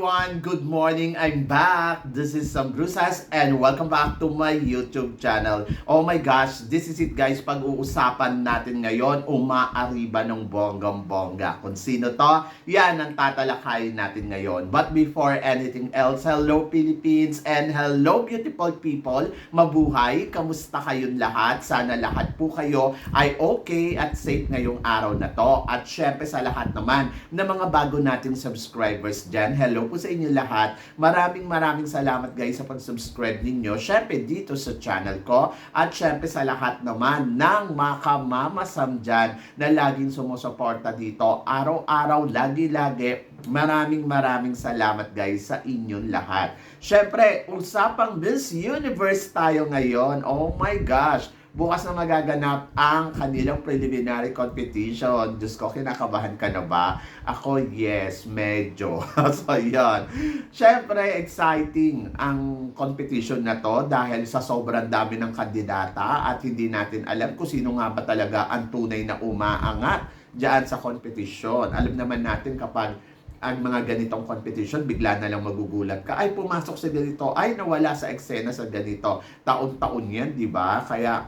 Everyone! Good morning! I'm back! This is Sam Brusas and welcome back to my YouTube channel. Oh my gosh, this is it guys. Pag-uusapan natin ngayon, umaariba ng bonggang-bongga. Kung sino to, yan ang tatalakayin natin ngayon. But before anything else, hello Philippines and hello beautiful people. Mabuhay! Kamusta kayong lahat? Sana lahat po kayo ay okay at safe ngayong araw na to. At syempre sa lahat naman na mga bago nating subscribers dyan, hello po sa inyo lahat. Maraming maraming salamat guys sa pag-subscribe ninyo. Syempre dito sa channel ko at syempre sa lahat naman ng makamamasam dyan na laging sumusuporta dito. Araw-araw, lagi-lagi. Maraming maraming salamat guys sa inyong lahat. Syempre, usapang Miss Universe tayo ngayon. Oh my gosh! Bukas na magaganap ang kanilang preliminary competition. Diyos ko, kinakabahan ka na ba? Ako, yes, medyo. so, yan. Siyempre, exciting ang competition na to dahil sa sobrang dami ng kandidata at hindi natin alam kung sino nga ba talaga ang tunay na umaangat dyan sa competition. Alam naman natin kapag ang mga ganitong competition, bigla na lang magugulat ka. Ay, pumasok sa ganito. Ay, nawala sa eksena sa ganito. Taon-taon yan, di ba? Kaya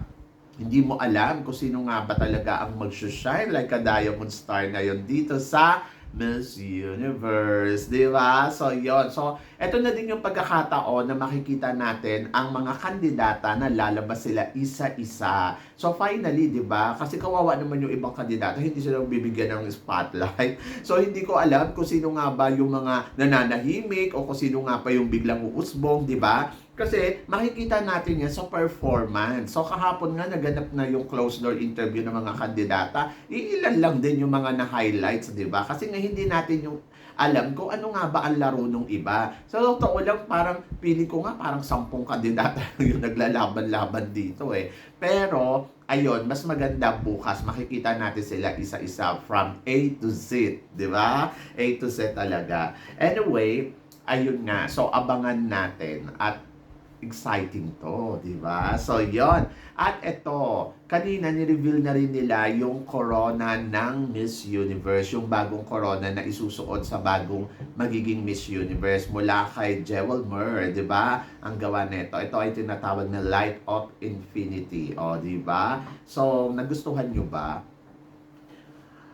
hindi mo alam kung sino nga ba talaga ang mag-shine like a diamond star ngayon dito sa Miss Universe, di ba? So, yon So, eto na din yung pagkakataon na makikita natin ang mga kandidata na lalabas sila isa-isa. So, finally, di ba? Kasi kawawa naman yung ibang kandidata, hindi sila bibigyan ng spotlight. So, hindi ko alam kung sino nga ba yung mga nananahimik o kung sino nga pa yung biglang uusbong, di ba? Kasi makikita natin yan sa performance. So kahapon nga naganap na yung closed door interview ng mga kandidata. Iilan lang din yung mga na-highlights, di ba? Kasi nga hindi natin yung alam kung ano nga ba ang laro nung iba. So, totoo lang, parang pili ko nga parang sampung kandidata yung naglalaban-laban dito eh. Pero, ayun, mas maganda bukas, makikita natin sila isa-isa from A to Z, di ba? A to Z talaga. Anyway, ayun nga, so abangan natin at exciting to, di ba? So, yon At ito, kanina ni-reveal na rin nila yung corona ng Miss Universe, yung bagong corona na isusuot sa bagong magiging Miss Universe mula kay Jewel Mur, di ba? Ang gawa nito. Ito ay tinatawag na Light of Infinity, o, di ba? So, nagustuhan nyo ba?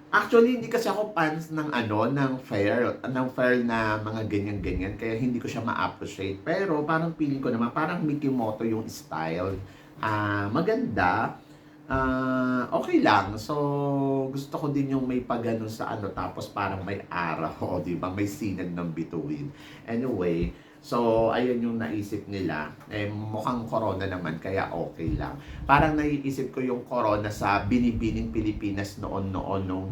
Actually, hindi kasi ako fans ng ano, ng fair, ng fair na mga ganyan-ganyan, kaya hindi ko siya ma-appreciate. Pero parang feeling ko naman, parang Mickey Moto yung style. Ah, maganda. Ah, okay lang. So, gusto ko din yung may pagano sa ano, tapos parang may araw, di ba? May sinag ng bituin. Anyway, So, ayun yung naisip nila. Eh, mukhang corona naman, kaya okay lang. Parang naiisip ko yung corona sa Binibining Pilipinas noon-noon nung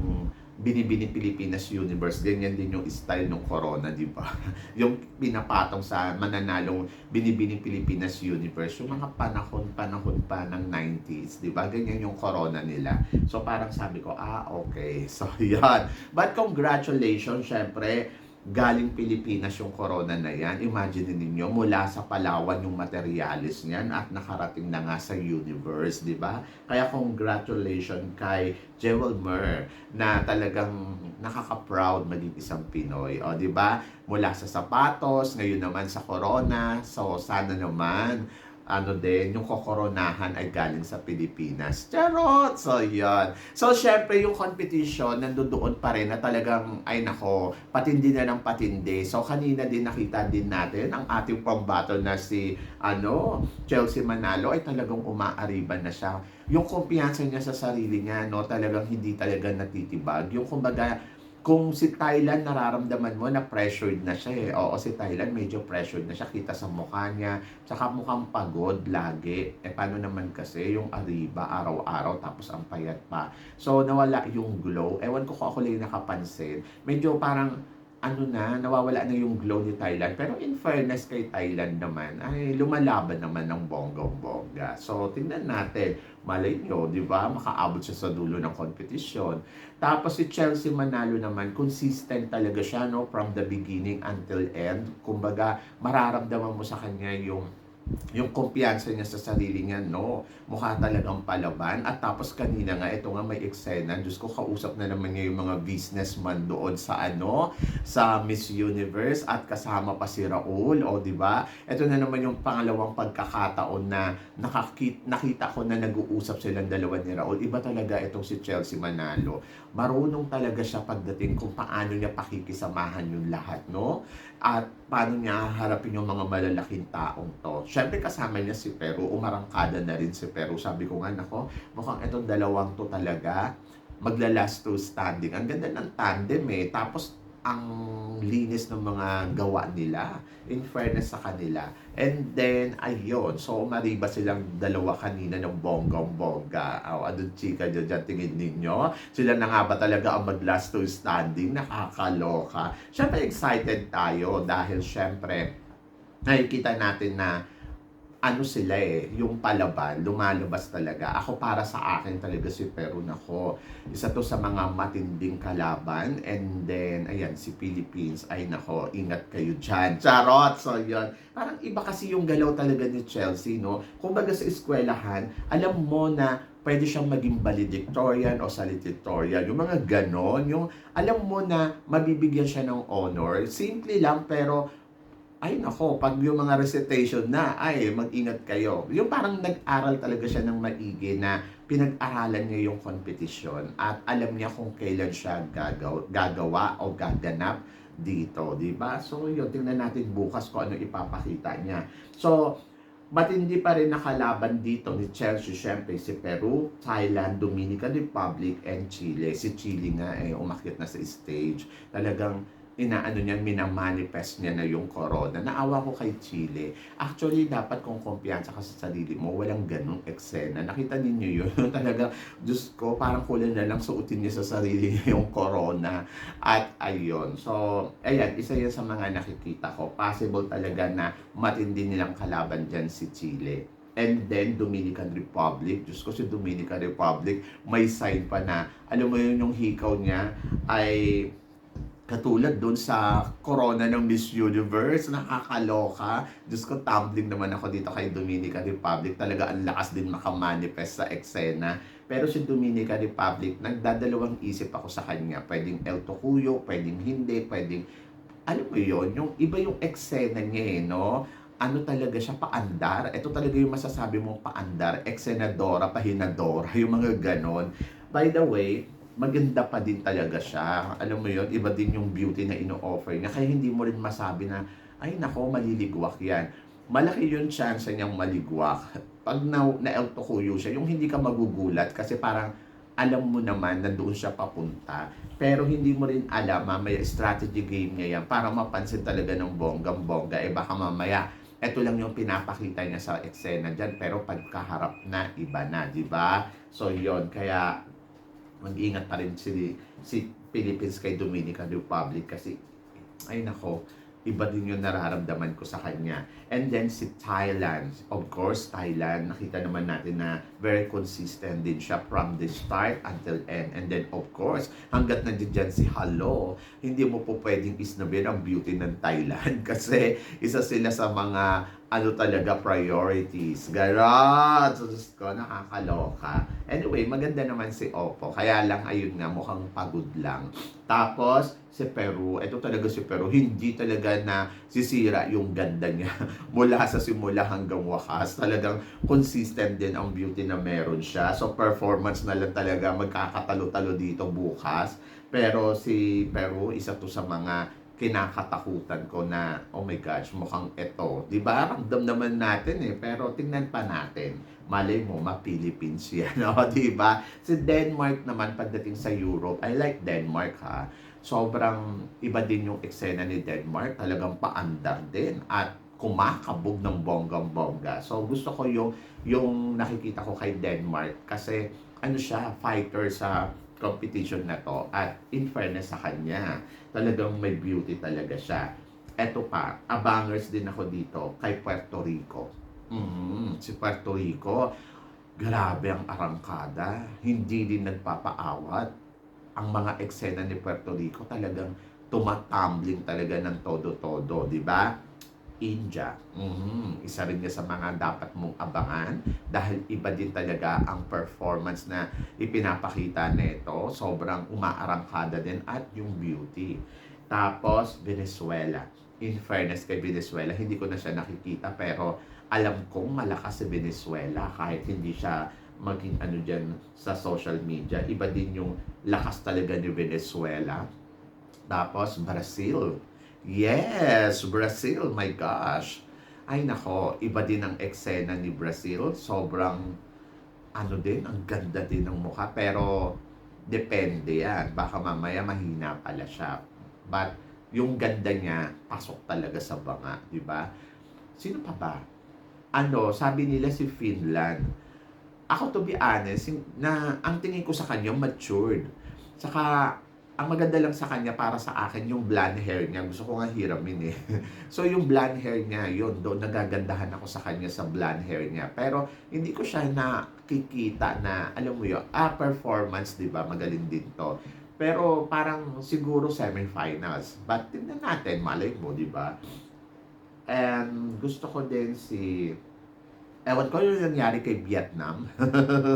Binibining Pilipinas Universe. Ganyan din yung style ng corona, di ba? yung pinapatong sa mananalong Binibining Pilipinas Universe. Yung mga panahon-panahon pa ng 90s, di ba? Ganyan yung corona nila. So, parang sabi ko, ah, okay. So, yan. But congratulations, syempre, galing Pilipinas yung corona na yan. Imagine ninyo, mula sa Palawan yung materialis niyan at nakarating na nga sa universe, di ba? Kaya congratulations kay Jewel Mer na talagang nakaka-proud maging isang Pinoy. O, di ba? Mula sa sapatos, ngayon naman sa corona. So, sana naman ano din, yung kokoronahan ay galing sa Pilipinas. Charot! So, yun. So, syempre, yung competition, nandoon pa rin na talagang, ay nako, patindi na ng patindi. So, kanina din nakita din natin ang ating pang battle na si, ano, Chelsea Manalo ay talagang umaariban na siya. Yung kumpiyansa niya sa sarili niya, no, talagang hindi talaga natitibag. Yung kumbaga, kung si Thailand nararamdaman mo na pressured na siya eh. Oo, si Thailand medyo pressured na siya. Kita sa mukha niya. Tsaka mukhang pagod lagi. Eh, paano naman kasi yung Ariba araw-araw tapos ang payat pa. So, nawala yung glow. Ewan ko kung ako lang nakapansin. Medyo parang ano na, nawawala na yung glow ni Thailand. Pero in fairness kay Thailand naman, ay lumalaban naman ng bonggong-bongga. So, tingnan natin. Malay nyo, di ba? Makaabot siya sa dulo ng competition. Tapos si Chelsea Manalo naman, consistent talaga siya, no? From the beginning until end. Kumbaga, mararamdaman mo sa kanya yung yung kumpiyansa niya sa sarili niya, no? Mukha talagang palaban. At tapos kanina nga, ito nga may eksena. Diyos ko, kausap na naman niya yung mga businessman doon sa ano, sa Miss Universe at kasama pa si Raul, o di ba? Ito na naman yung pangalawang pagkakataon na nakakit, nakita ko na nag-uusap silang dalawa ni Raul. Iba talaga itong si Chelsea Manalo. Marunong talaga siya pagdating kung paano niya pakikisamahan yung lahat, no? At paano niya harapin yung mga malalaking taong to. Siyempre kasama niya si Peru, umarangkada na rin si Peru. Sabi ko nga, nako, mukhang itong dalawang to talaga magla-last to standing. Ang ganda ng tandem eh. Tapos ang linis ng mga gawa nila in fairness sa kanila. And then, ayun. So, umariba silang dalawa kanina ng bonggang-bongga. O, ano chika dyan, dyan tingin ninyo? Sila na nga ba talaga ang mag-last to standing? Nakakaloka. Siyempre, excited tayo dahil siyempre, nakikita natin na ano sila eh, yung palaban, lumalabas talaga. Ako para sa akin talaga si Peru nako. Isa to sa mga matinding kalaban. And then, ayan, si Philippines, ay nako, ingat kayo dyan. Charot! So, yun. Parang iba kasi yung galaw talaga ni Chelsea, no? Kumbaga sa eskwelahan, alam mo na pwede siyang maging valedictorian o salutatorian. Yung mga ganon, yung alam mo na mabibigyan siya ng honor. Simple lang, pero ay nako, pag yung mga recitation na, ay mag-ingat kayo. Yung parang nag-aral talaga siya ng maigi na pinag-aralan niya yung competition at alam niya kung kailan siya gagaw, gagawa o gaganap dito, di ba? So yun, tingnan natin bukas kung ano ipapakita niya. So, matindi pa rin nakalaban dito ni Chelsea, syempre si Peru, Thailand, Dominican Republic, and Chile. Si Chile nga eh, umakit na sa stage. Talagang inaano niya, minamanifest niya na yung corona. Naawa ko kay Chile. Actually, dapat kung kumpiyansa ka sa sarili mo, walang ganong eksena. Nakita ninyo yun? Talaga, Diyos ko, parang kulang na lang suotin niya sa sarili niya yung corona. At ayun. So, ayan, isa yan sa mga nakikita ko. Possible talaga na matindi nilang kalaban dyan si Chile. And then, Dominican Republic. Diyos ko, si Dominican Republic, may sign pa na, alam mo yun, yung hikaw niya ay katulad doon sa corona ng Miss Universe, nakakaloka. Diyos ko, tumbling naman ako dito kay Dominican Republic. Talaga ang lakas din makamanifest sa eksena. Pero si Dominican Republic, nagdadalawang isip ako sa kanya. Pwedeng El Tocuyo, pwedeng hindi, pwedeng... Alam mo yon yung iba yung eksena niya eh, no? Ano talaga siya, paandar. Ito talaga yung masasabi mong paandar. Eksenadora, pahinadora, yung mga ganon. By the way, maganda pa din talaga siya. Alam mo yon iba din yung beauty na ino-offer niya. Kaya hindi mo rin masabi na, ay nako, maliligwak yan. Malaki yung chance niyang maligwak. Pag na, na kuyo siya, yung hindi ka magugulat kasi parang alam mo naman na doon siya papunta. Pero hindi mo rin alam, mamaya strategy game niya yan para mapansin talaga ng bonggang-bongga. Eh baka mamaya, eto lang yung pinapakita niya sa eksena dyan. Pero pagkaharap na, iba na, di ba? So yon kaya mag-ingat pa rin si, si Philippines kay Dominican Republic kasi ay nako, iba din yung nararamdaman ko sa kanya. And then si Thailand, of course, Thailand, nakita naman natin na very consistent din siya from the start until end. And then of course, hanggat nandiyan si Halo, hindi mo po pwedeng isnabin ang beauty ng Thailand kasi isa sila sa mga ano talaga priorities. Ganon! So, Diyos ko, nakakaloka. Anyway, maganda naman si Oppo. Kaya lang, ayun nga, mukhang pagod lang. Tapos, si Peru, ito talaga si Peru, hindi talaga na sisira yung ganda niya mula sa simula hanggang wakas. Talagang consistent din ang beauty na meron siya. So, performance na lang talaga magkakatalo-talo dito bukas. Pero si Peru, isa to sa mga kinakatakutan ko na, oh my gosh, mukhang ito. Di ba? Ramdam naman natin eh. Pero tingnan pa natin. Malay mo, ma-Philippines yan. No? Di ba? Si Denmark naman pagdating sa Europe, I like Denmark ha. Sobrang iba din yung eksena ni Denmark. Talagang paandar din. At kumakabog ng bonggang-bongga. So gusto ko yung, yung nakikita ko kay Denmark kasi ano siya, fighter sa competition na to at in fairness sa kanya, talagang may beauty talaga siya. Eto pa, abangers din ako dito kay Puerto Rico. Mm, si Puerto Rico, grabe ang arangkada. Hindi din nagpapaawat. Ang mga eksena ni Puerto Rico talagang tumatumbling talaga ng todo-todo, di ba? India. Mhm, Isa rin niya sa mga dapat mong abangan dahil iba din talaga ang performance na ipinapakita nito. Sobrang umaarangkada din at yung beauty. Tapos, Venezuela. In fairness kay Venezuela, hindi ko na siya nakikita pero alam kong malakas si Venezuela kahit hindi siya maging ano dyan sa social media. Iba din yung lakas talaga ni Venezuela. Tapos, Brazil. Yes, Brazil. My gosh. Ay nako, iba din ang eksena ni Brazil. Sobrang, ano din, ang ganda din ng mukha. Pero, depende yan. Baka mamaya mahina pala siya. But, yung ganda niya, pasok talaga sa banga, di ba? Sino pa ba? Ano, sabi nila si Finland. Ako to be honest, na ang tingin ko sa kanya matured. Saka ang maganda lang sa kanya para sa akin yung blonde hair niya. Gusto ko nga hiramin eh. so yung blonde hair niya, yun, doon nagagandahan ako sa kanya sa blonde hair niya. Pero hindi ko siya nakikita na, alam mo yun, ah, performance, di ba? Magaling din to. Pero parang siguro semifinals. But tingnan natin, malay mo, di ba? And gusto ko din si Ewan ko yung nangyari kay Vietnam.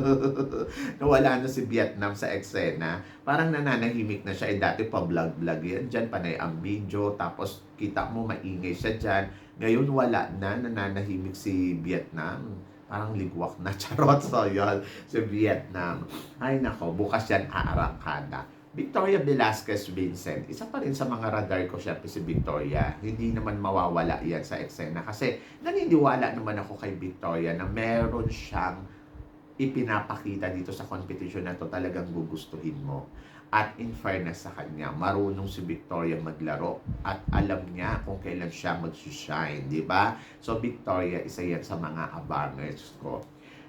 Nawala na si Vietnam sa eksena. Parang nananahimik na siya. Eh, dati pa vlog-vlog yan. Diyan panay ang video. Tapos kita mo maingay siya dyan. Ngayon wala na. Nananahimik si Vietnam. Parang ligwak na. Charot. So yun. Si Vietnam. Ay nako. Bukas yan aarangkada. Victoria Velasquez Vincent, isa pa rin sa mga radar ko syempre si Victoria. Hindi naman mawawala yan sa eksena kasi naniniwala naman ako kay Victoria na meron siyang ipinapakita dito sa competition na to talagang gugustuhin mo. At in fairness sa kanya, marunong si Victoria maglaro at alam niya kung kailan siya mag-shine, di ba? So Victoria, isa yan sa mga abangers ko.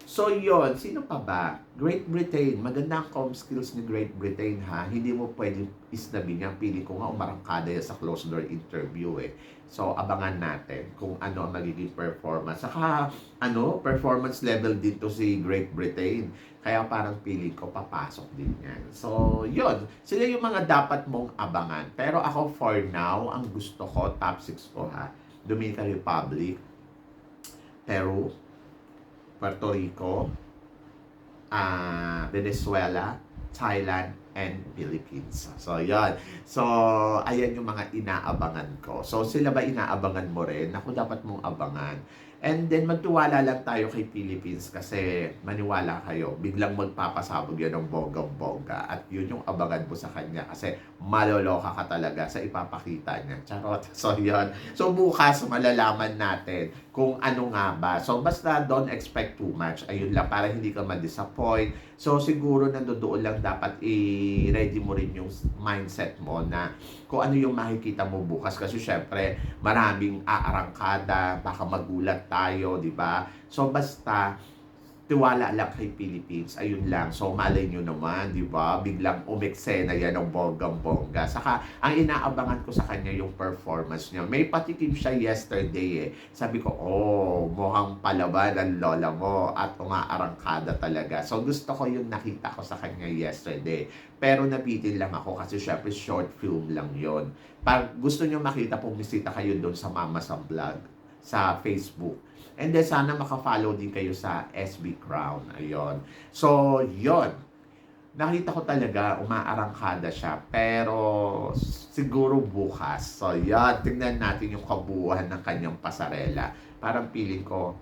So yon sino pa ba? Great Britain, maganda ang com skills ni Great Britain ha. Hindi mo pwedeng isnabin yan. Pili ko nga umarangkada yan sa closed door interview eh. So abangan natin kung ano ang magiging performance. Saka ano, performance level dito si Great Britain. Kaya parang pili ko papasok din yan. So yon sila yung mga dapat mong abangan. Pero ako for now, ang gusto ko, top 6 ko ha. Dominican Republic, Peru, Puerto Rico, ah Venezuela, Thailand, and Philippines. So, yan. So, ayan yung mga inaabangan ko. So, sila ba inaabangan mo rin? Ako dapat mong abangan. And then, magtuwala lang tayo kay Philippines kasi maniwala kayo, biglang magpapasabog yan ng bonggang-bongga. At yun yung abangan mo sa kanya kasi maloloka ka talaga sa ipapakita niya. Charot. So, yun. So, bukas malalaman natin kung ano nga ba. So, basta don't expect too much. Ayun lang, para hindi ka ma-disappoint. So, siguro nandoon lang dapat i-ready mo rin yung mindset mo na kung ano yung makikita mo bukas. Kasi syempre, maraming aarangkada, baka magulat tayo, di ba? So, basta, tiwala lang kay Philippines. Ayun lang. So, malay nyo naman, di ba? Biglang umeksena yan ng bonggang-bongga. Saka, ang inaabangan ko sa kanya yung performance niya. May patikim siya yesterday eh. Sabi ko, oh, mukhang palaban ang lola mo at umaarangkada talaga. So, gusto ko yung nakita ko sa kanya yesterday. Pero nabitin lang ako kasi syempre short film lang yon. Pag gusto nyo makita, pumisita kayo doon sa Mama sa Vlog sa Facebook. And then sana maka-follow din kayo sa SB Crown. Ayun. So, yon. Nakita ko talaga, umaarangkada siya. Pero siguro bukas. So, yan. Tingnan natin yung kabuuan ng kanyang pasarela. Parang feeling ko,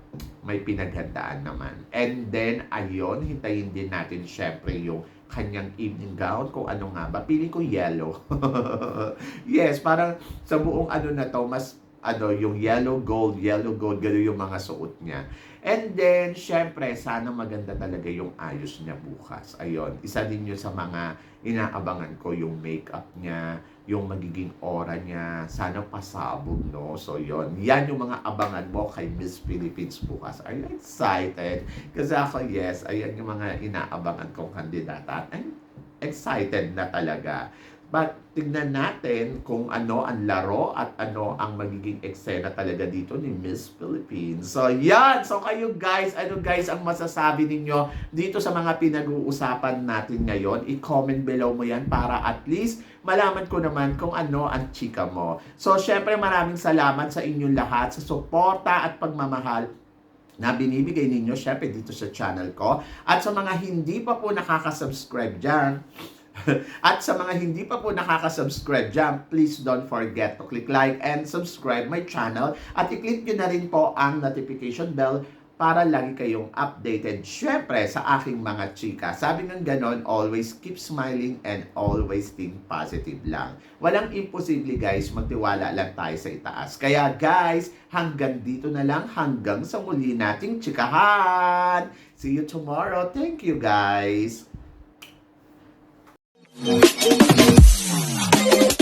may pinaghandaan naman. And then, ayun, hintayin din natin syempre yung kanyang evening gown, kung ano nga ba. Feeling ko yellow. yes, parang sa buong ano na to, mas ano, yung yellow gold, yellow gold, gano'n yung mga suot niya. And then, syempre, sana maganda talaga yung ayos niya bukas. Ayun, isa din yun sa mga inaabangan ko, yung makeup niya, yung magiging aura niya, sana pasabog, no? So, yon Yan yung mga abangan mo kay Miss Philippines bukas. Are you excited? Kasi ako, yes, ayan yung mga inaabangan kong kandidata. I'm excited na talaga. But tignan natin kung ano ang laro at ano ang magiging eksena talaga dito ni Miss Philippines. So yan! So kayo guys, ano guys ang masasabi ninyo dito sa mga pinag-uusapan natin ngayon? I-comment below mo yan para at least malaman ko naman kung ano ang chika mo. So syempre maraming salamat sa inyong lahat sa suporta at pagmamahal na binibigay ninyo syempre dito sa channel ko. At sa mga hindi pa po nakaka-subscribe dyan, at sa mga hindi pa po nakaka-subscribe dyan, please don't forget to click like and subscribe my channel. At i-click nyo na rin po ang notification bell para lagi kayong updated. Syempre, sa aking mga chika. Sabi ng ganon, always keep smiling and always think positive lang. Walang imposible guys, magtiwala lang tayo sa itaas. Kaya guys, hanggang dito na lang, hanggang sa muli nating chikahan. See you tomorrow. Thank you guys. もう一度も。